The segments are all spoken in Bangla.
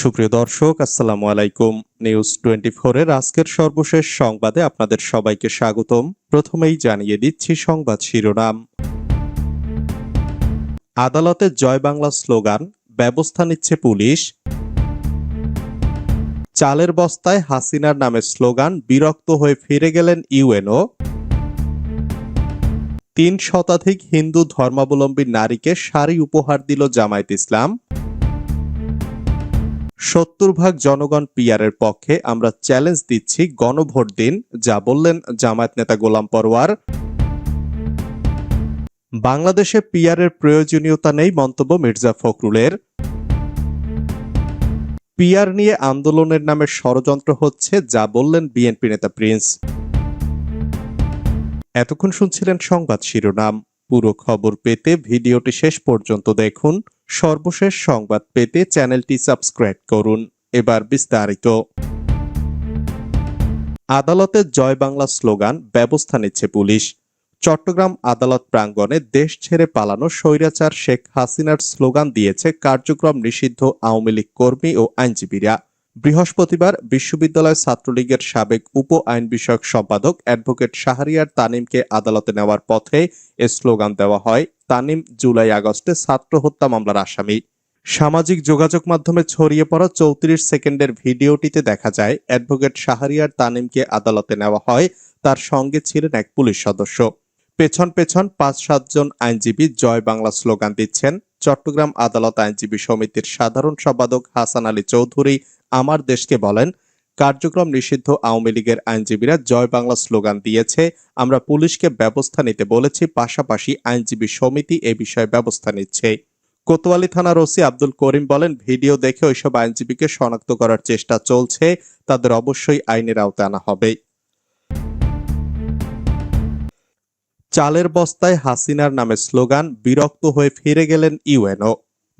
সুপ্রিয় দর্শক, আসসালামু আলাইকুম। নিউজ টোয়েন্টি এর আজকের সর্বশেষ সংবাদে আপনাদের সবাইকে স্বাগতম। প্রথমেই জানিয়ে দিচ্ছি সংবাদ শিরোনাম। আদালতে জয় বাংলা স্লোগান, ব্যবস্থা নিচ্ছে পুলিশ। চালের বস্তায় হাসিনার নামে স্লোগান, বিরক্ত হয়ে ফিরে গেলেন ইউএনও। তিন শতাধিক হিন্দু ধর্মাবলম্বী নারীকে শাড়ি উপহার দিল জামায়াত ইসলাম। সত্তর ভাগ জনগণ পিয়ারের পক্ষে আমরা চ্যালেঞ্জ দিচ্ছি গণভোট দিন, যা বললেন জামায়াত নেতা গোলাম পরওয়ার বাংলাদেশে পিয়ারের প্রয়োজনীয়তা নেই মন্তব্য মির্জা ফখরুলের। পিয়ার নিয়ে আন্দোলনের নামে ষড়যন্ত্র হচ্ছে, যা বললেন বিএনপি নেতা প্রিন্স। এতক্ষণ শুনছিলেন সংবাদ শিরোনাম। পুরো খবর পেতে ভিডিওটি শেষ পর্যন্ত দেখুন। সর্বশেষ সংবাদ পেতে চ্যানেলটি সাবস্ক্রাইব করুন। এবার বিস্তারিত। আদালতে জয় বাংলা স্লোগান, ব্যবস্থা নিচ্ছে পুলিশ। চট্টগ্রাম আদালত প্রাঙ্গণে দেশ ছেড়ে পালানো স্বৈরাচার শেখ হাসিনার স্লোগান দিয়েছে কার্যক্রম নিষিদ্ধ আওয়ামী লীগ কর্মী ও আইনজীবীরা। বৃহস্পতিবার বিশ্ববিদ্যালয় ছাত্রলীগের সাবেক উপ আইন বিষয়ক সম্পাদক অ্যাডভোকেট শাহরিয়ার তানিমকে আদালতে নেওয়ার পথে এ স্লোগান দেওয়া হয়, তানিম, জুলাই আগস্টে ছাত্র হত্যা মামলার আসামি। সামাজিক যোগাযোগ মাধ্যমে ছড়িয়ে পড়া চৌত্রিশ সেকেন্ডের ভিডিওটিতে দেখা যায়, অ্যাডভোকেট শাহরিয়ার তানিমকে আদালতে নেওয়া হয়, তার সঙ্গে ছিলেন এক পুলিশ সদস্য। পেছন পেছন পাঁচ সাতজন আইনজীবী জয় বাংলা স্লোগান দিচ্ছেন। চট্টগ্রাম আদালত আইনজীবী সমিতির সাধারণ সম্পাদক হাসান আলী চৌধুরী আমার দেশকে বলেন, কার্যক্রম নিষিদ্ধ আওয়ামী লীগের আইনজীবীরা জয় বাংলা স্লোগান দিয়েছে, আমরা পুলিশকে ব্যবস্থা নিতে বলেছি, পাশাপাশি আইনজীবী সমিতি এ বিষয়ে ব্যবস্থা নিচ্ছে। কোতোয়ালি থানার ওসি আব্দুল করিম বলেন, ভিডিও দেখে ওইসব আইনজীবীকে শনাক্ত করার চেষ্টা চলছে, তাদের অবশ্যই আইনের আওতায় আনা হবে। চালের বস্তায় হাসিনার নামে স্লোগান, বিরক্ত হয়ে ফিরে গেলেন ইউএনও।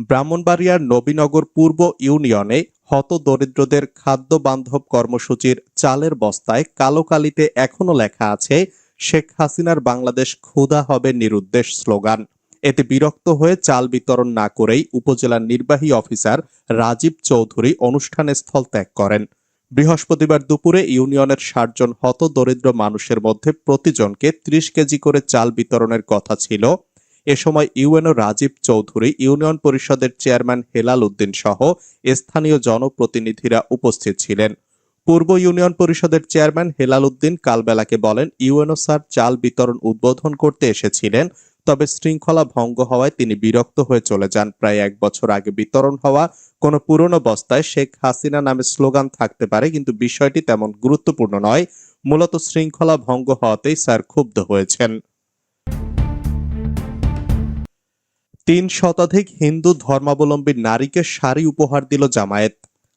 ব্রাহ্মণবাড়িয়ার নবীনগর পূর্ব ইউনিয়নে হত দরিদ্রদের খাদ্য বান্ধব কর্মসূচির চালের বস্তায় কালো কালিতে এখনও লেখা আছে, শেখ হাসিনার বাংলাদেশ ক্ষুধা হবে নিরুদ্দেশ স্লোগান। এতে বিরক্ত হয়ে চাল বিতরণ না করেই উপজেলার নির্বাহী অফিসার রাজীব চৌধুরী অনুষ্ঠানে স্থল ত্যাগ করেন। বৃহস্পতিবার দুপুরে ইউনিয়নের ষাট জন হত দরিদ্র মানুষের মধ্যে প্রতিজনকে ত্রিশ কেজি করে চাল বিতরণের কথা ছিল। এ সময় ইউএনও রাজীব চৌধুরী, ইউনিয়ন পরিষদের চেয়ারম্যান হেলাল উদ্দিন সহ স্থানীয় জনপ্রতিনিধিরা উপস্থিত ছিলেন। পূর্ব ইউনিয়ন পরিষদের চেয়ারম্যান হেলাল উদ্দিন কালবেলাকে বলেন, ইউএনও স্যার চাল বিতরণ উদ্বোধন করতে এসেছিলেন, তবে শৃঙ্খলা ভঙ্গ হওয়ায় তিনি বিরক্ত হয়ে চলে যান। প্রায় এক বছর আগে বিতরণ হওয়া কোনো পুরনো বস্তায় শেখ হাসিনা নামে স্লোগান থাকতে পারে, কিন্তু বিষয়টি তেমন গুরুত্বপূর্ণ নয়। মূলত শৃঙ্খলা ভঙ্গ হওয়াতেই স্যার ক্ষুব্ধ হয়েছেন। তিন শতাধিক হিন্দু ধর্মাবলম্বী নারীকে শাড়ি উপহার দিল জামায়াত।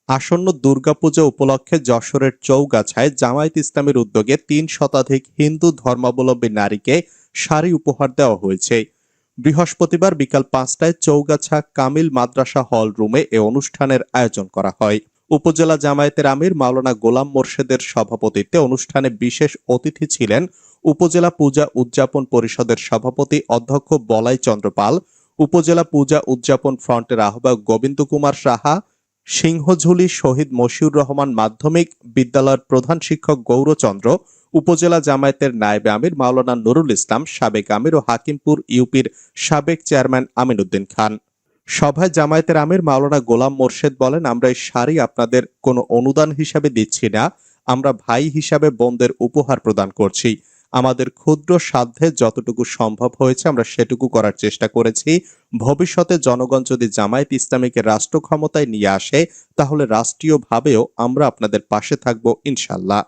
আসন্ন দুর্গাপূজা উপলক্ষে যশোরের চৌগাছায় জামায়াত ইসলামের উদ্যোগে তিন শতাধিক হিন্দু ধর্মাবলম্বী নারীকে শাড়ি উপহার দেওয়া হয়েছে। বৃহস্পতিবার বিকাল পাঁচটায় চৌগাছা কামিল মাদ্রাসা হল রুমে এ অনুষ্ঠানের আয়োজন করা হয়। উপজেলা জামায়াতের আমির মাওলানা গোলাম মোর্শেদের সভাপতিত্বে অনুষ্ঠানে বিশেষ অতিথি ছিলেন উপজেলা পূজা উদযাপন পরিষদের সভাপতি অধ্যক্ষ বলাই চন্দ্রপাল উপজেলা পূজা উদযাপন ফ্রন্টের আহ্বায়ক গোবিন্দ কুমার সাহা, সিংহঝুলি শহীদ মশিউর রহমান মাধ্যমিক বিদ্যালয়ের প্রধান শিক্ষক গৌরচন্দ্র, উপজেলা জামায়াতের নায়েবে আমির মাওলানা নুরুল ইসলাম, সাবেক আমির ও হাকিমপুর ইউপির সাবেক চেয়ারম্যান আমিন উদ্দিন খান। সভায় জামায়াতের আমির মাওলানা গোলাম মোর্শেদ বলেন, আমরা এই শাড়ি আপনাদের কোনো অনুদান হিসাবে দিচ্ছি না, আমরা ভাই হিসাবে বোনদের উপহার প্রদান করছি। আমাদের ক্ষুদ্র সাধ্যে যতটুকু সম্ভব হয়েছে, আমরা সেটুকু করার চেষ্টা করেছি। ভবিষ্যতে জনগণ যদি জামায়াত ইসলামীকে রাষ্ট্র ক্ষমতায় নিয়ে আসে, তাহলে রাষ্ট্রীয়ভাবেও আমরা আপনাদের পাশে থাকব ইনশাল্লাহ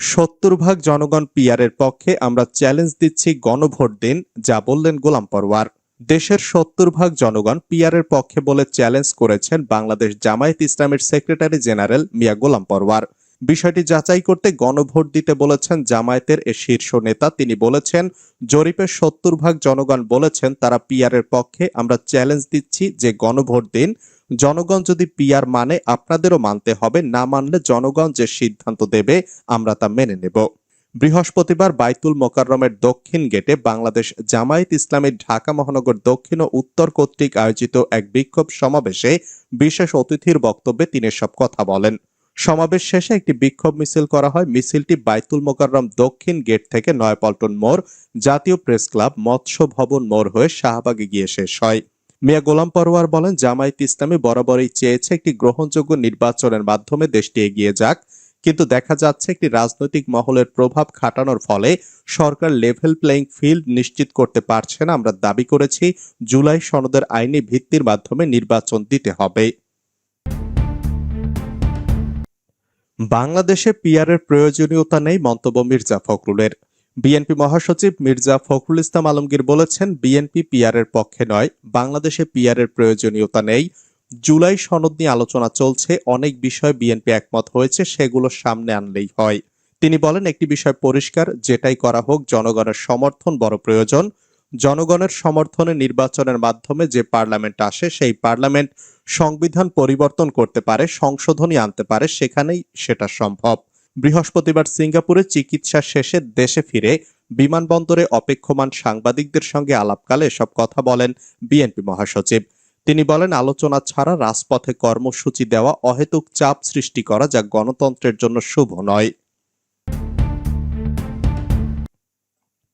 সত্তর ভাগ জনগণ পিয়ারের পক্ষে আমরা চ্যালেঞ্জ দিচ্ছি গণভোট দিন, যা বললেন গোলাম পরওয়ার। দেশের সত্তর ভাগ জনগণ পিয়ারের পক্ষে বলে চ্যালেঞ্জ করেছেন বাংলাদেশ জামায়াত ইসলামের সেক্রেটারি জেনারেল মিয়া গোলাম পরওয়ার। বিষয়টি যাচাই করতে গণভোট দিতে বলেছেন জামায়াতের এ শীর্ষ নেতা। তিনি বলেছেন জরিপের সত্তর ভাগ জনগণ বলেছেন তারা পিয়ারের পক্ষে। আমরা চ্যালেঞ্জ দিচ্ছি যে গণভোট দিন, জনগণ যদি পিয়ার মানে আপনাদেরও মানতে হবে, না মানলে জনগণ যে সিদ্ধান্ত দেবে, আমরা তা মেনে নেব। বৃহস্পতিবার বাইতুল মোকাররমের দক্ষিণ গেটে বাংলাদেশ জামায়াত ইসলামের ঢাকা মহানগর দক্ষিণ ও উত্তর কর্তৃক আয়োজিত এক বিক্ষোভ সমাবেশে বিশেষ অতিথির বক্তব্যে তিনি সব কথা বলেন। সমাবেশ শেষে একটি বিক্ষোভ মিছিল করা হয়। মিছিলটি বাইতুল মোকাররম দক্ষিণ গেট থেকে নয়াপল্টন মোড় জাতীয় প্রেস ক্লাব মৎস্য ভবন মোড় হয়ে শাহবাগে গিয়ে শেষ হয়। মিয়া গোলাম পরোয়ার বলেন, জামায়াত ইসলামী বরাবরই চেয়েছে একটি গ্রহণযোগ্য নির্বাচনের মাধ্যমে দেশটি এগিয়ে যাক, কিন্তু দেখা যাচ্ছে একটি রাজনৈতিক মহলের প্রভাব খাটানোর ফলে সরকার লেভেল প্লেইং ফিল্ড নিশ্চিত করতে পারছে না। আমরা দাবি করেছি, জুলাই সনদের আইনি ভিত্তির মাধ্যমে নির্বাচন দিতে হবে। বাংলাদেশে পিয়ারের প্রয়োজনীয়তা নেই, মন্তব্য মির্জা ফখরুলের। বিএনপি মহাসচিব মির্জা ফখরুল ইসলাম আলমগীর বলেছেন, বিএনপি পিয়ারের পক্ষে নয়, বাংলাদেশে পিয়ারের প্রয়োজনীয়তা নেই। জুলাই সনদ নিয়ে আলোচনা চলছে, অনেক বিষয় বিএনপি একমত হয়েছে, সেগুলো সামনে আনলেই হয়। তিনি বলেন, একটি বিষয় পরিষ্কার, যেটাই করা হোক, জনগণের সমর্থন বড় প্রয়োজন। জনগণের সমর্থনে নির্বাচনের মাধ্যমে যে পার্লামেন্ট আসে, সেই পার্লামেন্ট সংবিধান পরিবর্তন করতে পারে, সংশোধনী আনতে পারে, সেখানেই সেটা সম্ভব। বৃহস্পতিবার সিঙ্গাপুরে চিকিৎসা শেষে দেশে ফিরে বিমানবন্দরে অপেক্ষমান সাংবাদিকদের সঙ্গে আলাপকালে এসব কথা বলেন বিএনপি মহাসচিব। তিনি বলেন, আলোচনা ছাড়া রাজপথে কর্মসূচি দেওয়া অহেতুক চাপ সৃষ্টি করা যা গণতন্ত্রের জন্য শুভ নয়।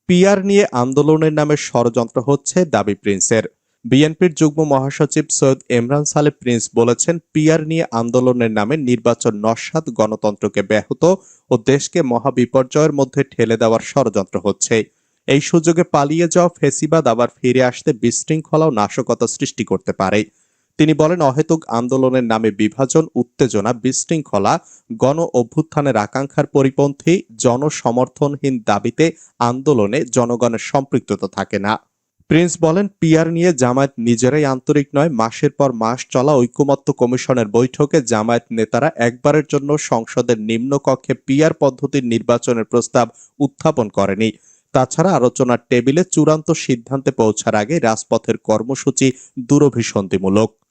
পিয়ার নিয়ে আন্দোলনের নামে ষড়যন্ত্র হচ্ছে দাবি প্রিন্সের। বিএনপির যুগ্ম মহাসচিব সৈয়দ ইমরান সালে প্রিন্স বলেছেন পিয়ার নিয়ে আন্দোলনের নামে নির্বাচন নস্বাত গণতন্ত্রকে ব্যাহত ও দেশকে মহাবিপর্যয়ের মধ্যে ঠেলে দেওয়ার ষড়যন্ত্র হচ্ছে। এই সুযোগে পালিয়ে যাওয়া ফেসিবাদ আবার ফিরে আসতে বিশৃঙ্খলা ও নাশকতা সৃষ্টি করতে পারে। তিনি বলেন, অহেতুক আন্দোলনের নামে বিভাজন, উত্তেজনা, বিশৃঙ্খলা, গণ অভ্যুত্থানের আকাঙ্ক্ষার পরিপন্থী, জনসমর্থনহীন দাবিতে আন্দোলনে জনগণের সম্পৃক্ততা থাকে না। প্রিন্স বলেন, পিয়ার নিয়ে জামায়াত নিজেরাই আন্তরিক নয়। মাসের পর মাস চলা ঐকমত্য কমিশনের বৈঠকে জামায়াত নেতারা একবারের জন্য সংসদের নিম্নকক্ষে পিয়ার পদ্ধতির নির্বাচনের প্রস্তাব উত্থাপন করেনি। তাছাড়া আলোচনার টেবিলে চূড়ান্ত সিদ্ধান্তে পৌঁছার আগে রাজপথের কর্মসূচি দূরভিসন্ধিমূলক।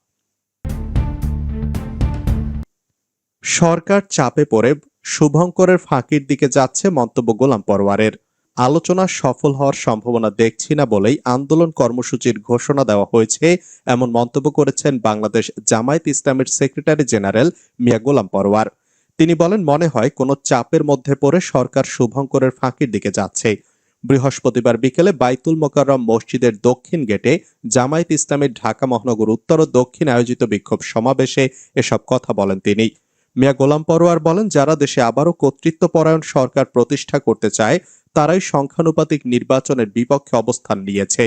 সরকার চাপে পড়ে শুভঙ্করের ফাঁকির দিকে যাচ্ছে মন্তব্য গোলাম পরওয়ারের আলোচনা সফল হওয়ার সম্ভাবনা দেখছি না বলেই আন্দোলন কর্মসূচির ঘোষণা দেওয়া হয়েছে, এমন মন্তব্য করেছেন বাংলাদেশ জামায়াত ইসলামের সেক্রেটারি জেনারেল মিয়া গোলাম পরওয়ার তিনি বলেন, মনে হয় কোনো চাপের মধ্যে পড়ে সরকার শুভঙ্করের ফাঁকির দিকে যাচ্ছে। বৃহস্পতিবার বিকেলে বাইতুল মোকাররম মসজিদের দক্ষিণ গেটে জামায়াত ইসলামের ঢাকা মহানগর উত্তর ও দক্ষিণ আয়োজিত বিক্ষোভ সমাবেশে এসব কথা বলেন তিনি। মিয়া গোলাম পরোয়ার বলেন, যারা দেশে আবারও কর্তৃত্বপরায়ণ সরকার প্রতিষ্ঠা করতে চায়, তারাই সংখ্যানুপাতিক নির্বাচনের বিপক্ষে অবস্থান নিয়েছে।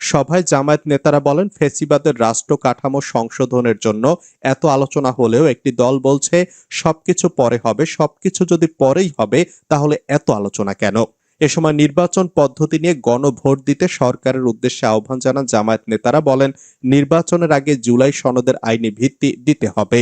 সভায় জামায়াত নেতারা বলেন, ফেসিবাদের রাষ্ট্র কাঠামো সংশোধনের জন্য এত আলোচনা হলেও একটি দল বলছে, সবকিছু পরে হবে, সবকিছু যদি পরেই হবে, তাহলে এত আলোচনা কেন? এ সময় নির্বাচন পদ্ধতি নিয়ে গণভোট দিতে সরকারের উদ্দেশ্যে আহ্বান জানান জামায়াত নেতারা বলেন, নির্বাচনের আগে জুলাই সনদের আইনি ভিত্তি দিতে হবে।